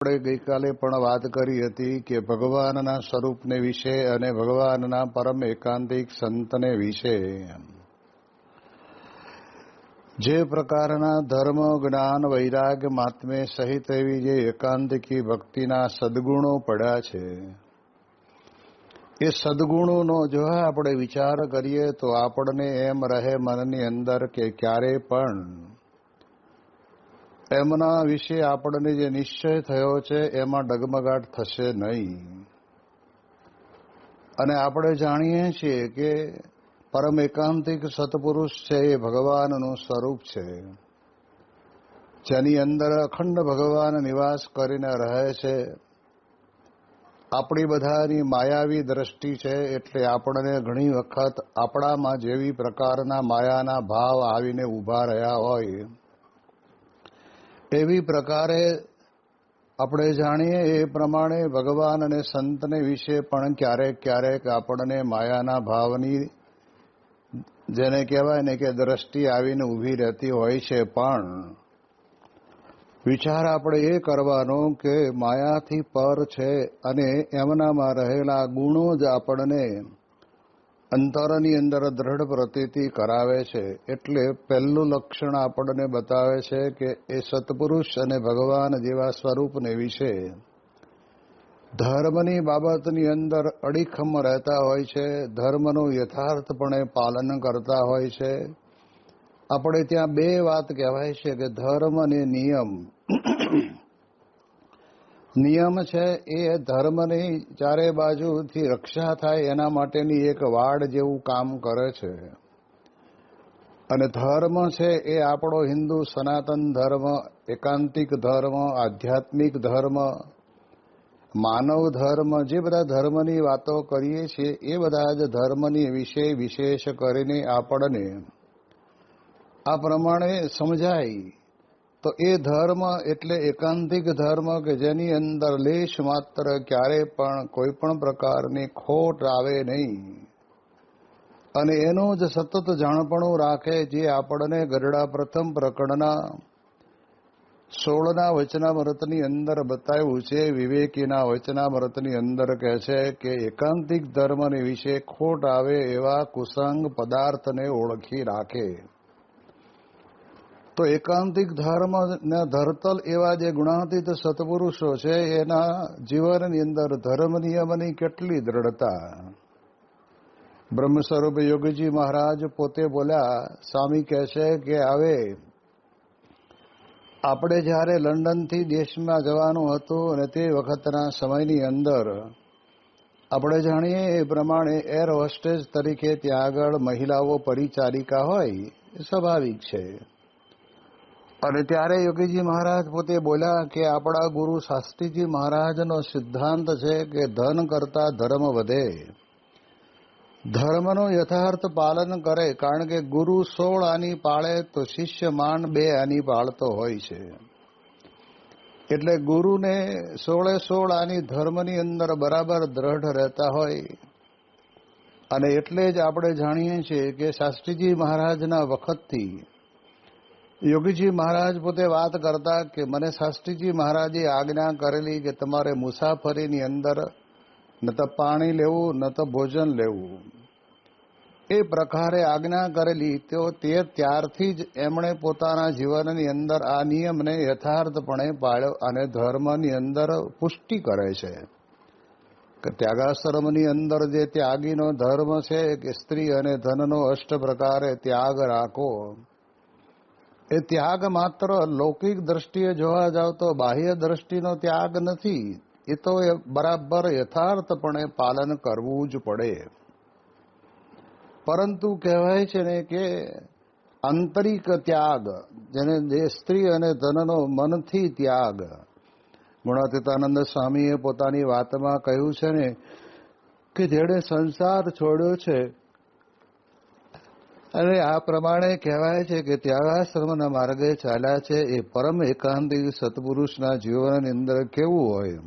આપણે ગઈકાલે પણ વાત કરી હતી કે ભગવાનના સ્વરૂપને વિશે અને ભગવાનના પરમ એકાંતિક સંતને વિશે. જે પ્રકારના ધર્મ, જ્ઞાન વૈરાગ્ય માત્મે સહિત એવી જે એકાંતિકી ભક્તિના સદગુણો પડ્યા છે, એ સદગુણોનો જો આપણે વિચાર કરીએ તો આપણને એમ રહે મનની અંદર કે ક્યારે પણ એમના વિશે આપણને જે નિશ્ચય થયો છે, એમાં ડગમગાટ થશે નહીં. અને આપણે જાણીએ છીએ કે પરમ એકાંતિક સત્પુરુષ છે એ ભગવાનનું સ્વરૂપ છે. જેની અંદર અખંડ ભગવાન નિવાસ કરીને રહે છે. આપણી બધાની માયાવી દ્રષ્ટિ છે એટલે આપણને ઘણી વખત આપણામાં જેવી પ્રકારના માયાના ભાવ આવીને ઊભા રહ્યા હોય. એવી પ્રકારે આપણે જાણીએ એ પ્રમાણે ભગવાન અને સંતને વિશે પણ ક્યારેક ક્યારેક આપણને માયાના ભાવની જેને કહેવાય ને કે દ્રષ્ટિ આવીને ઊભી રહેતી હોય છે પણ વિચાર આપણે એ કરવાનો કે માયાથી પર છે અને એમનામાં રહેલા ગુણો જ આપણને અંતરની અંદર દ્રઢ પ્રતીતિ કરાવે છે એટલે પહેલું લક્ષણ આપણને બતાવે છે કે એ સત્પુરુષ અને ભગવાન જેવા સ્વરૂપને વિશે. ધર્મની બાબતની અંદર અડીખમ રહેતા હોય છે, ધર્મનું યથાર્થપણે પાલન કરતા હોય છે. આપણે ત્યાં બે વાત કહેવાય છે કે ધર્મ અને નિયમ નિયમ છે એ ધર્મની ચારે બાજુથી રક્ષા થાય એના માટેની એક વાડ જેવું કામ કરે છે. અને ધર્મ છે એ આપણો હિન્દુ સનાતન ધર્મ, એકાંતિક ધર્મ, આધ્યાત્મિક ધર્મ, માનવ ધર્મ જે બધા ધર્મની વાતો કરીએ છીએ એ બધા જ ધર્મની વિશે વિશેષ કરીને આપણને આ પ્રમાણે સમજાય. તો એ ધર્મ એટલે એકાંતિક ધર્મ કે જેની અંદર લેશ માત્ર ક્યારે પણ કોઈ પણ પ્રકારની ખોટ આવે નહીં. અને એનું જ સતત જાણપણું રાખે જે આપણને ગરડા પ્રથમ પ્રકરણના સોળના વચનામૃતની અંદર બતાવ્યું છે. વિવેકીના વચનામૃતની અંદર કહે છે કે એકાંતિક ધર્મને વિશે ખોટ આવે એવા કુસંગ પદાર્થને ઓળખી રાખે. તો એકાંતિક ધર્મ ને ધરતલ એવા જે ગુણાતીત સત્પુરુષો છે, એના જીવનની અંદર ધર્મ નિયમની કેટલી દ્રઢતા. બ્રહ્મ સ્વરૂપ યોગીજી મહારાજ પોતે બોલ્યા, સ્વામી કહે છે કે હવે આપણે જ્યારે લંડનથી દેશમાં જવાનું હતું અને તે વખતના સમયની અંદર, આપણે જાણીએ એ પ્રમાણે એર હોસ્ટેજ તરીકે ત્યાં આગળ મહિલાઓ પરિચારિકા હોય, એ સ્વાભાવિક છે. અને ત્યારે યોગીજી મહારાજ પોતે બોલ્યા કે આપણા ગુરુ શાસ્ત્રીજી મહારાજનો સિદ્ધાંત છે કે ધન કરતા ધર્મ વધે. ધર્મનું યથાર્થ પાલન કરે કારણ કે ગુરુ સોળ આની પાળે તો શિષ્ય માંડ બે આની પાળતો હોય છે. એટલે ગુરુને સોળે સોળ આની ધર્મની અંદર બરાબર દ્રઢ રહેતા હોય. અને એટલે જ આપણે જાણીએ છીએ કે શાસ્ત્રીજી મહારાજના વખતથી યોગીજી મહારાજ પોતે વાત કરતા કે મને શાસ્ત્રીજી મહારાજે આજ્ઞા કરેલી કે તમારે મુસાફરીની અંદર ન તો પાણી લેવું, ન તો ભોજન લેવું. એ પ્રકારે આજ્ઞા કરેલી, તો તે ત્યારથી જ એમણે પોતાના જીવનની અંદર આ નિયમને યથાર્થપણે પાળ્યો અને ધર્મની અંદર પુષ્ટિ કરે છે. કે ત્યાગાશ્રમની અંદર જે ત્યાગીનો ધર્મ છે કે સ્ત્રી અને ધનનો અષ્ટ પ્રકારે ત્યાગ રાખો એ ત્યાગ માત્ર લૌકિક દ્રષ્ટિએ જોવા જાવ તો બાહ્ય દ્રષ્ટિનો ત્યાગ નથી. એ તો બરાબર યથાર્થપણે પાલન કરવું જ પડે. પરંતુ કહેવાય છે ને કે આંતરિક ત્યાગ, જેને જે સ્ત્રી અને ધનનો મનથી ત્યાગ. ગુણાતીતાનંદ સ્વામીએ પોતાની વાતમાં કહ્યું છે ને કે જેણે સંસાર છોડ્યો છે અને આ પ્રમાણે કહેવાય છે કે ત્યાગાશ્રમના માર્ગે ચાલ્યા છે એ પરમ એકાંતિક સત્પુરુષના જીવનની અંદર કેવું હોય?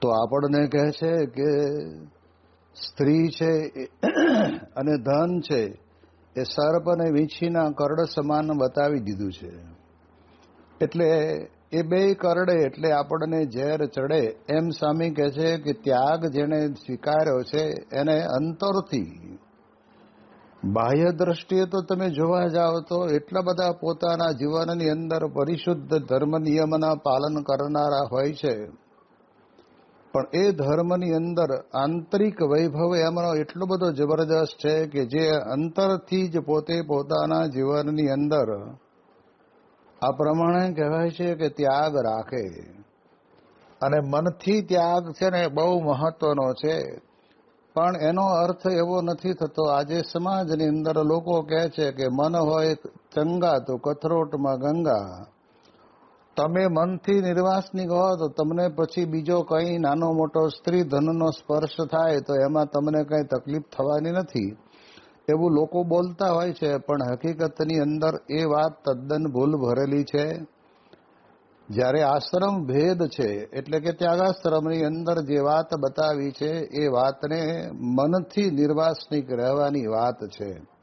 તો આપણને કહે છે કે સ્ત્રી છે અને ધન છે એ સર્પ અને વીંછીના કરડ સમાન બતાવી દીધું છે. એટલે એ બે કરડે એટલે આપણને ઝેર ચડે. એમ સ્વામી કહે છે કે ત્યાગ જેણે સ્વીકાર્યો છે એને અંતરથી બાહ્ય દ્રષ્ટિએ તો તમે જોવા જાઓ તો એટલા બધા પોતાના જીવનની અંદર પરિશુદ્ધ ધર્મ નિયમના પાલન કરનારા હોય છે. પણ એ ધર્મની અંદર આંતરિક વૈભવ એમનો એટલો બધો જબરદસ્ત છે કે જે અંતરથી જ પોતે પોતાના જીવનની અંદર આ પ્રમાણે કહેવાય છે કે ત્યાગ રાખે. અને મનથી ત્યાગ છે ને બહુ મહત્વનો છે. પણ એનો અર્થ એવો નથી થતો. આજે સમાજની અંદર લોકો કહે છે કે મન હોય ચંગા તો કથરોટમાં ગંગા. તમે મનથી નિર્વાસનિક હો તો તમને પછી બીજો કંઈ નાનો મોટો સ્ત્રી ધનનો સ્પર્શ થાય તો એમાં તમને કંઈ તકલીફ થવાની નથી. એવું લોકો બોલતા હોય છે, પણ હકીકતની અંદર એ વાત તદ્દન ભૂલ ભરેલી છે. જ્યારે આશ્રમ ભેદ છે, એટલે કે ત્યાગાશ્રમની અંદર જે વાત બતાવી છે, એ વાતને મનથી નિર્વાસનિક રહેવાની વાત છે.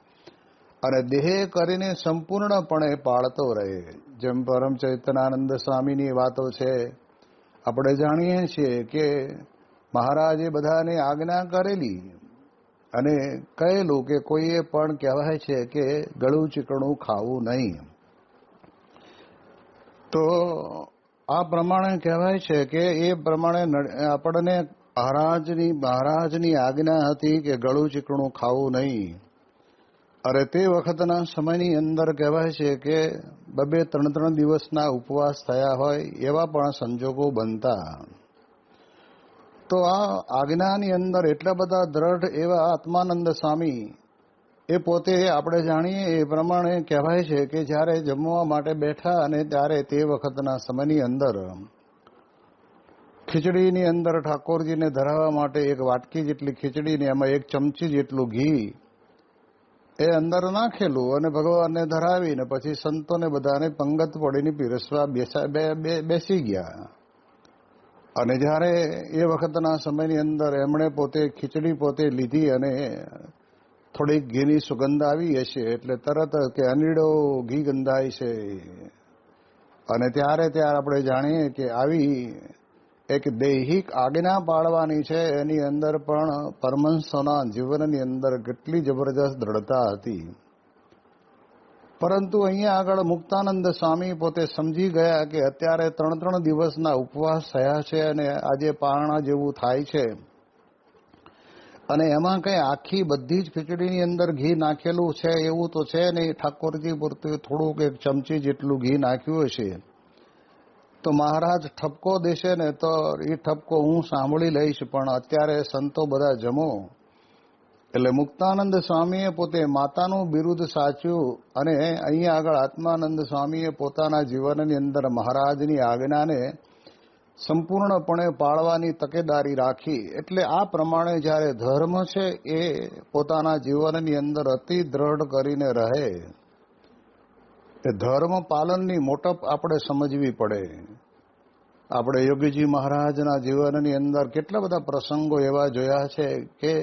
અને દેહ કરીને સંપૂર્ણપણે પાળતો રહે. જેમ પરમ ચૈતનાનંદ સ્વામીની વાતો છે. આપણે જાણીએ છીએ કે મહારાજે બધાને આજ્ઞા કરેલી અને કહેલું કે કોઈએ પણ કહેવાય છે કે ગળું ચીકણું ખાવું નહીં. તો આ પ્રમાણે કહેવાય છે કે એ પ્રમાણે આપણને મહારાજની મહારાજની આજ્ઞા હતી કે ગળું ચીકણું ખાવું નહીં. અરે તે વખતના સમયની અંદર કહેવાય છે કે બબે ત્રણ ત્રણ દિવસના ઉપવાસ થયા હોય એવા પણ સંજોગો બનતા. તો આ આજ્ઞાની અંદર એટલા બધા દ્રઢ એવા આત્માનંદ સ્વામી એ પોતે આપણે જાણીએ, એ પ્રમાણે કહેવાય છે કે જ્યારે જમવા માટે બેઠા અને ત્યારે તે વખતના સમયની અંદર ખીચડીની અંદર ઠાકોરજીને ધરાવવા માટે એક વાટકી જેટલી ખીચડીને એમાં એક ચમચી જેટલું ઘી એ અંદર નાખેલું અને ભગવાનને ધરાવીને પછી સંતોને બધાને પંગત પડીને પીરસવા બેસા ગયા. અને જ્યારે એ વખતના સમયની અંદર એમણે પોતે ખીચડી પોતે લીધી અને થોડીક ઘીની સુગંધ આવી હશે એટલે તરત કે અનીડો ઘી ગંધાય છે. અને ત્યારે ત્યારે આપણે જાણીએ કે આવી એક દૈહિક આજ્ઞા પાડવાની છે. એની અંદર પણ પરમંશોના જીવનની અંદર કેટલી જબરજસ્ત દ્રઢતા હતી. પરંતુ અહીંયા આગળ મુક્તાનંદ સ્વામી પોતે સમજી ગયા કે અત્યારે ત્રણ ત્રણ દિવસના ઉપવાસ થયા છે અને આજે પારણા જેવું થાય છે. અને એમાં કઈ આખી બધી જ ખીચડીની અંદર ઘી નાખેલું છે, એવું તો છે નહીં. ઠાકોરજી પૂરતું થોડુંક એક ચમચી જેટલું ઘી નાખ્યું હશે. તો મહારાજ ઠપકો દેશે ને તો એ ઠપકો હું સાંભળી લઈશ, પણ અત્યારે સંતો બધા જમો. એટલે મુક્તાનંદ સ્વામીએ પોતે માતાનું બિરુદ સાચ્યું અને અહીંયા આગળ આત્માનંદ સ્વામીએ પોતાના જીવનની અંદર મહારાજની આજ્ઞાને સંપૂર્ણપણે પાળવાની તકેદારી રાખી, એટલે આ પ્રમાણે જ્યારે ધર્મ છે એ પોતાના જીવનની અંદર અતિ દ્રઢ કરીને રહે એ ધર્મ પાલનની મોટપ આપણે સમજવી પડે. આપણે યોગીજી મહારાજના જીવનની અંદર કેટલા બધા પ્રસંગો એવા જોયા છે કે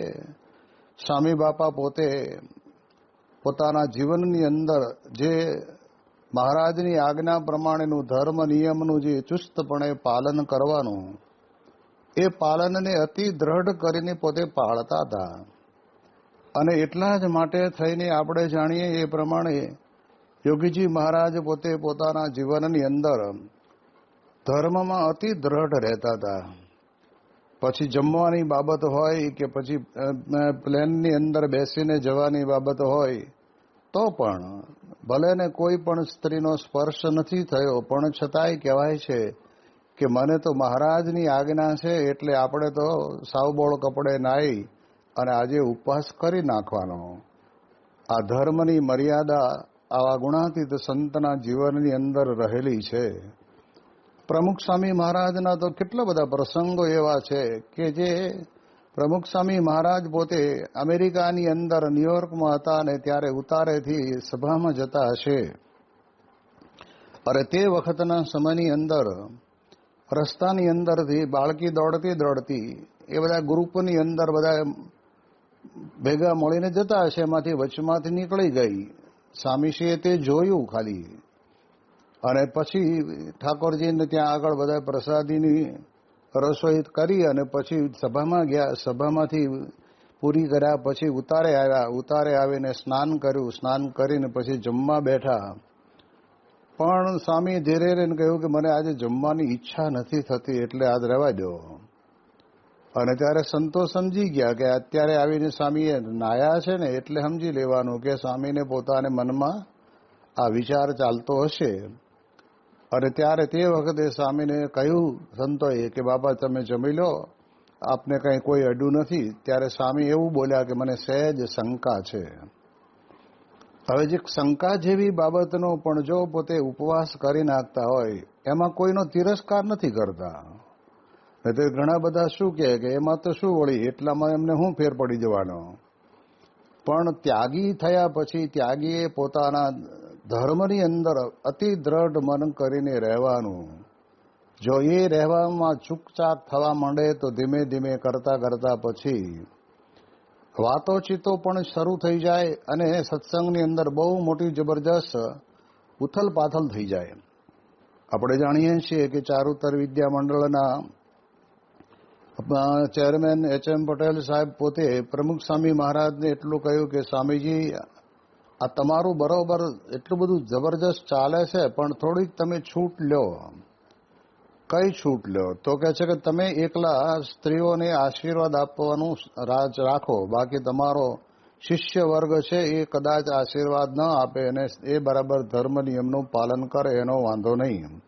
સ્વામી બાપા પોતે પોતાના જીવનની અંદર જે મહારાજની આજ્ઞા પ્રમાણેનું ધર્મ નિયમનું જે ચુસ્તપણે પાલન કરવાનું, એ પાલનને અતિ દ્રઢ કરીને પોતે પાળતા હતા. અને એટલા જ માટે થઈને આપણે જાણીએ એ પ્રમાણે યોગીજી મહારાજ પોતે પોતાના જીવનની અંદર ધર્મમાં અતિ દ્રઢ રહેતા હતા. પછી જમવાની બાબત હોય કે પછી પ્લેનની અંદર બેસીને જવાની બાબત હોય, તો પણ ભલે ને કોઈ પણ સ્ત્રીનો સ્પર્શ નથી થયો, પણ છતાંય કહેવાય છે કે મને તો મહારાજની આજ્ઞા છે એટલે આપણે તો સાવબોળ કપડે નાઈ અને આજે ઉપવાસ કરી નાખવાનો. આ ધર્મની મર્યાદા આવા ગુણાતીત સંતના જીવનની અંદર રહેલી છે. પ્રમુખ સ્વામી મહારાજના તો કેટલા બધા પ્રસંગો એવા છે કે જે પ્રમુખ સ્વામી મહારાજ પોતે અમેરિકાની અંદર ન્યુયોર્કમાં હતા અને ત્યારે ઉતારેથી સભામાં જતા હશે. અરે તે વખતના સમયની અંદર, રસ્તાની અંદરથી, બાળકી દોડતી દોડતી, એ બધા ગ્રુપની અંદર બધા ભેગા મળીને જતા હશે, એમાંથી વચમાંથી નીકળી ગઈ. સ્વામીશ્રીએ તે જોયું ખાલી. અને પછી ઠાકોરજીને ત્યાં આગળ બધા પ્રસાદીની રસોઈ કરી અને પછી સભામાં ગયા, સભામાંથી પૂરી કર્યા, પછી ઉતારે આવ્યા, ઉતારે આવીને સ્નાન કર્યું, સ્નાન કરીને પછી જમવા બેઠા. પણ સ્વામી ધીરે રહીને કહ્યું કે મને આજે જમવાની ઈચ્છા નથી થતી, એટલે આજ રહેવા દો. અને ત્યારે સંતો સમજી ગયા કે અત્યારે આવીને સ્વામીએ નાયા છે ને, એટલે સમજી લેવાનું કે સ્વામીને પોતાને મનમાં આ વિચાર ચાલતો હશે. અને ત્યારે તે વખતે સ્વામીને કહ્યું સંતોએ કે બાબા તમે જમી લો. આપને કંઈ કોઈ અડું નથી. ત્યારે સ્વામી એવું બોલ્યા કે, મને સહેજ શંકા છે. હવે જે શંકા જેવી બાબતનો પણ જો પોતે ઉપવાસ કરી નાખતા હોય, એમાં કોઈનો તિરસ્કાર નથી કરતા. તો ઘણા બધા શું કહે કે, એમાં તો શું વળી, એટલામાં એમને શું ફેર પડી જવાનો? પણ ત્યાગી થયા પછી ત્યાગીએ પોતાના ધર્મની અંદર અતિ દ્રઢ મન કરીને રહેવાનું. જો એ રહેવામાં ચૂકચાક થવા માંડે તો ધીમે ધીમે કરતા કરતા પછી વાતોચીતો પણ શરૂ થઈ જાય અને સત્સંગની અંદર બહુ મોટી જબરજસ્ત ઉથલ પાથલ થઈ જાય. આપણે જાણીએ છીએ કે ચારુતર વિદ્યા મંડળના ચેરમેન એચ એમ પટેલ સાહેબ પોતે પ્રમુખ સ્વામી મહારાજને એટલું કહ્યું કે સ્વામીજી આ તમારું બરોબર એટલું બધું જબરજસ્ત ચાલે છે, પણ થોડીક તમે છૂટ લ્યો. કઈ છૂટ લ્યો? તો કે છે કે તમે એકલા સ્ત્રીઓને આશીર્વાદ આપવાનું રાજ રાખો. બાકી તમારો શિષ્ય વર્ગ છે, એ કદાચ આશીર્વાદ ન આપે અને એ બરાબર ધર્મ નિયમનું પાલન કરે, એનો વાંધો નહીં.